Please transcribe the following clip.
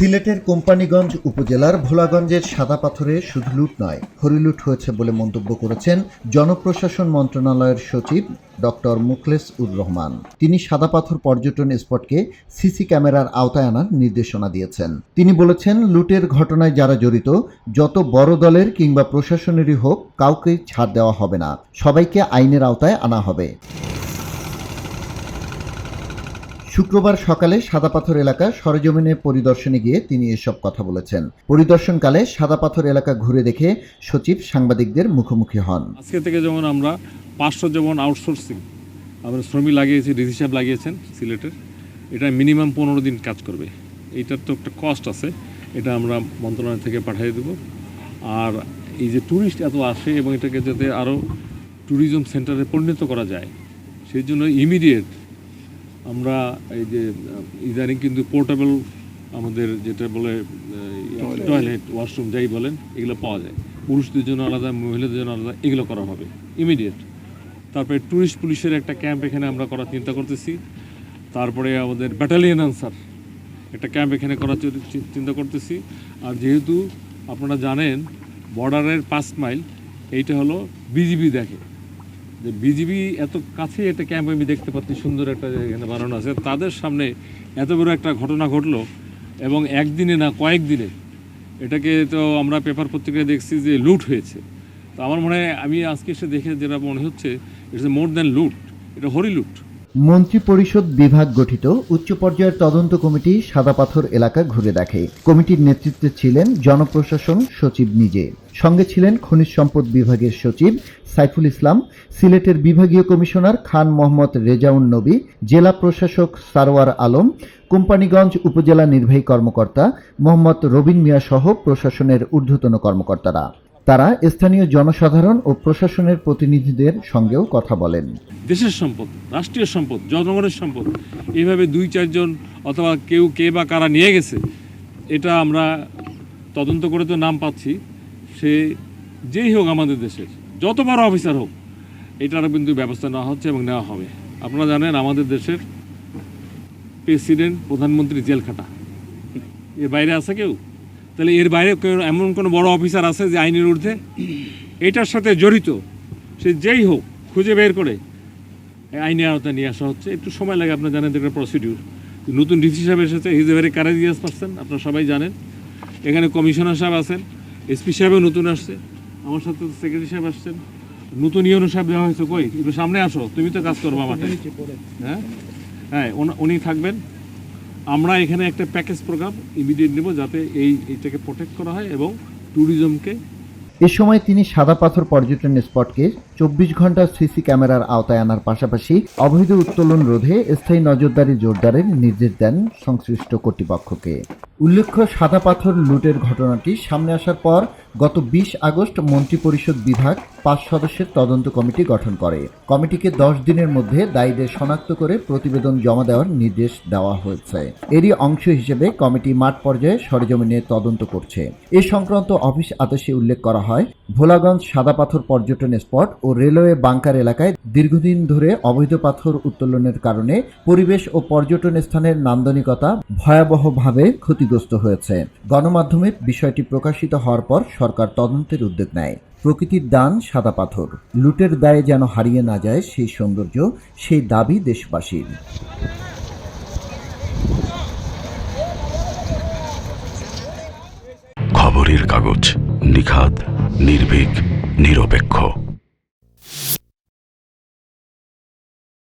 সিলেটের কোম্পানিগঞ্জ উপজেলার ভোলাগঞ্জের সাদা পাথরে শুধু লুট নয়, হরিলুট হয়েছে বলে মন্তব্য করেছেন জনপ্রশাসন মন্ত্রণালয়ের সচিব ডক্টর মুখলেস উর রহমান। তিনি সাদা পাথর পর্যটন স্পটকে সিসি ক্যামেরার আওতায় আনার নির্দেশনা দিয়েছেন। তিনি বলেছেন, লুটের ঘটনায় যারা জড়িত, যত বড় দলের কিংবা প্রশাসনেরই হোক, কাউকে ছাড় দেওয়া হবে না। সবাইকে আইনের আওতায় আনা হবে। শুক্রবার সকালে সাদাপাথর এলাকা সরেজমিনে পরিদর্শনে গিয়ে তিনি এসব কথা বলেছেন। পরিদর্শনকালে সাদাপাথর এলাকা ঘুরে দেখে সচিব সাংবাদিকদের মুখোমুখি হন। আজকে থেকে যেমন আমরা পাঁচশো যেমন আউটসোর্সিং আমরা শ্রমিক লাগিয়েছি, ডিসি সাহেব লাগিয়েছেন সিলেটের, এটা মিনিমাম পনেরো দিন কাজ করবে। এইটার তো একটা কস্ট আছে, এটা আমরা মন্ত্রণালয় থেকে পাঠিয়ে দেব। আর এই যে ট্যুরিস্ট এত আসে এবং এটাকে যাতে আরও ট্যুরিজম সেন্টারে পরিণত করা যায়, সেই জন্য ইমিডিয়েট আমরা এই যে ইদানিং কিন্তু পোর্টেবল আমাদের যেটা বলে টয়লেট ওয়াশরুম যাই বলেন এগুলো পাওয়া যায়। পুরুষদের জন্য আলাদা মহিলাদের জন্য আলাদা এগুলো করা হবে ইমিডিয়েট তারপরে ট্যুরিস্ট পুলিশের একটা ক্যাম্প এখানে আমরা করার চিন্তা করতেছি। তারপরে আমাদের ব্যাটালিয়ান আনসার একটা ক্যাম্প এখানে করার চিন্তা করতেছি। আর যেহেতু আপনারা জানেন বর্ডারের পাঁচ মাইল এইটা হলো বিজিবি দেখে। যে বিজিবি এত কাছে একটা ক্যাম্প আমি দেখতে পাচ্ছি, সুন্দর একটা এখানে বানানো আছে। তাদের সামনে এত বড় একটা ঘটনা ঘটলো এবং একদিনে না কয়েক দিনে এটাকে তো আমরা পেপার পত্রিকায় দেখছি যে লুট হয়েছে। তো আমার মনে হয় আমি আজকে এসে দেখে যেটা মনে হচ্ছে ইটস মোর দ্যান লুট এটা হরি লুট। মন্ত্রী পরিষদ বিভাগ গঠিত উচ্চ পর্যায়ের তদন্ত কমিটি সাদাপাথর এলাকা ঘুরে দেখে। কমিটির নেতৃত্বে ছিলেন জনপ্রশাসন সচিব নিজে। সঙ্গে ছিলেন খনিজ সম্পদ বিভাগের সচিব সাইফুল ইসলাম, সিলেটের বিভাগীয় কমিশনার খান মোহাম্মদ রেজাউন নবী, জেলা প্রশাসক সারওয়ার আলম, কোম্পানিগঞ্জ উপজেলা নির্বাহী কর্মকর্তা মোহাম্মদ রবিন মিয়া সহ প্রশাসনের ঊর্ধ্বতন কর্মকর্তারা। তারা স্থানীয় জনসাধারণ ও প্রশাসনের প্রতিনিধিদের সঙ্গেও কথা বলেন। দেশের সম্পদ, রাষ্ট্রীয় সম্পদ, জনগণের সম্পদ, এইভাবে দুই, চারজন অথবা কেউ কে বা কারা নিয়ে গেছে, এটা আমরা তদন্ত করে তো নাম পাচ্ছি। সে যেই হোক আমাদের দেশের, যত বড় অফিসার হোক এটারও কিন্তু ব্যবস্থা নেওয়া হচ্ছে এবং নেওয়া হবে। আপনারা জানেন, আমাদের দেশের প্রেসিডেন্ট প্রধানমন্ত্রী জেল খাটা এর বাইরে আছে কেউ? তাহলে এর বাইরে এমন কোনো বড় অফিসার আছে যে আইনের ঊর্ধ্বে? এটার সাথে জড়িত। সে যেই হোক, খুঁজে বের করে আইনের আওতায় নিয়ে আসা হচ্ছে। একটু সময় লাগে, আপনার জানেন একটা প্রসিডিউর নতুন ডিসি সাহেব এসেছে he's a very courageous person আপনারা সবাই জানেন। এখানে কমিশনার সাহেব আছেন এসপি সাহেবও নতুন আসছে, আমার সাথে সেক্রেটারি সাহেব আসছেন। নতুন ইউনো সাহেব দেওয়া হয়েছে, কই? একটু সামনে আসো, তুমি তো কাজ করব আমার হ্যাঁ? হ্যাঁ উনি থাকবেন। আমরা এখানে একটা প্যাকেজ প্রোগ্রাম ইমিডিয়েট নেব যাতে এই, এইটাকে প্রোটেক্ট করা হয় এবং ট্যুরিজমকে এ সময় তিনি সাদা পাথর পর্যটন স্পটকে চব্বিশ ঘণ্টা সিসি ক্যামেরার আওতায় আনার পাশাপাশি অবৈধ উত্তোলন রোধে স্থায়ী নজরদারি জোরদারের নির্দেশ দেন সংশ্লিষ্ট কর্তৃপক্ষকে। উল্লেখ্য, সাদা পাথর লুটের ঘটনাটি সামনে আসার পর গত বিশ আগস্ট মন্ত্রিপরিষদ বিভাগ পাঁচ সদস্যের তদন্ত কমিটি গঠন করে। কমিটিকে দশ দিনের মধ্যে দায়ীদের শনাক্ত করে প্রতিবেদন জমা দেওয়ার নির্দেশ দেওয়া হয়েছে। এরই অংশ হিসেবে কমিটি মাঠ পর্যায়ে সরেজমিনে তদন্ত করছে। এ সংক্রান্ত অফিস আদেশে উল্লেখ করা হয়, ভোলাগঞ্জ সাদা পাথর পর্যটন স্পট ও রেলওয়ে বাংকার এলাকায় দীর্ঘদিন ধরে অবৈধ পাথর উত্তোলনের কারণে পরিবেশ ও পর্যটন স্থানের নান্দনিকতা ভয়াবহভাবে ক্ষতিগ্রস্ত হয়েছে। গণমাধ্যমে বিষয়টি প্রকাশিত হওয়ার পর সরকার তদন্তের উদ্যোগ নেয়। প্রকৃতির দান সাদা পাথর। লুটের দায়ে যেন হারিয়ে না যায় সেই সৌন্দর্য, সেই দাবি দেশবাসীর। খবরের কাগজ নিখাদ, নির্ভীক, নিরপেক্ষ।